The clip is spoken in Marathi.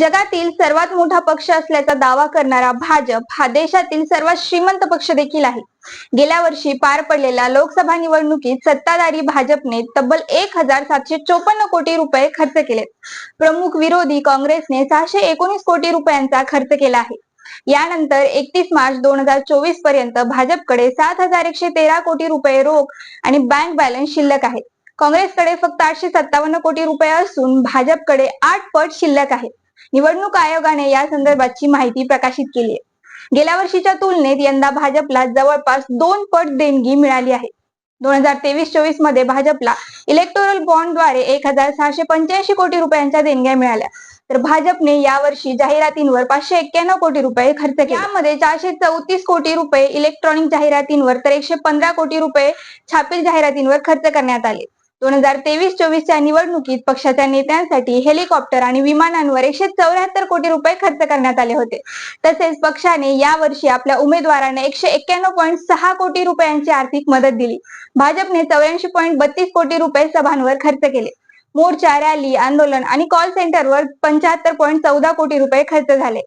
जगातील सर्वात मोठा पक्ष असल्याचा दावा करणारा भाजप हा देशातील सर्वात श्रीमंत पक्ष देखील आहे. गेल्या वर्षी पार पडलेल्या लोकसभा निवडणुकीत सत्ताधारी भाजपने तब्बल एक हजार सातशे चोपन्न कोटी रुपये खर्च केले. प्रमुख विरोधी काँग्रेसने सहाशे एकोणीस कोटी रुपयांचा खर्च केला आहे. यानंतर एकतीस मार्च दोन हजार चोवीसपर्यंत भाजपकडे सात हजार एकशे तेरा कोटी रुपये रोख आणि बँक बॅलन्स शिल्लक आहे. काँग्रेसकडे फक्त आठशे सत्तावन्न कोटी रुपये असून भाजपकडे आठ पट शिल्लक आहे. निवडणूक आयोगाने या संदर्भाची माहिती प्रकाशित केली आहे. गेल्या वर्षीच्या तुलनेत यंदा भाजपला जवळपास दोन पट देणगी मिळाली आहे. दोन हजार तेवीस चोवीसमध्ये भाजपला इलेक्टोरल बॉन्डद्वारे एक हजार सहाशे पंच्याऐंशी कोटी रुपयांच्या देणग्या मिळाल्या. तर भाजपने यावर्षी जाहिरातींवर पाचशे एक्क्याण्णव कोटी रुपये खर्च केले. यामध्ये चारशे चौतीस कोटी रुपये इलेक्ट्रॉनिक जाहिरातींवर तर एकशे पंधरा कोटी रुपये छापील जाहिरातींवर खर्च करण्यात आले. दोन हजार तेवीस चोवीसच्या निवडणुकीत पक्षाच्या नेत्यांसाठी हेलिकॉप्टर आणि विमानांवर एकशे चौऱ्याहत्तर कोटी रुपये खर्च करण्यात आले होते. तसेच पक्षाने यावर्षी आपल्या उमेदवारांना एकशे एक्क्याण्णव पॉईंट सहा कोटी रुपयांची आर्थिक मदत दिली. भाजपने चौऱ्याऐंशी पॉईंट बत्तीस कोटी रुपये सभांवर खर्च केले. मोर्चा रॅली आंदोलन आणि कॉल सेंटरवर पंच्याहत्तर पॉईंट चौदा कोटी रुपये खर्च झाले.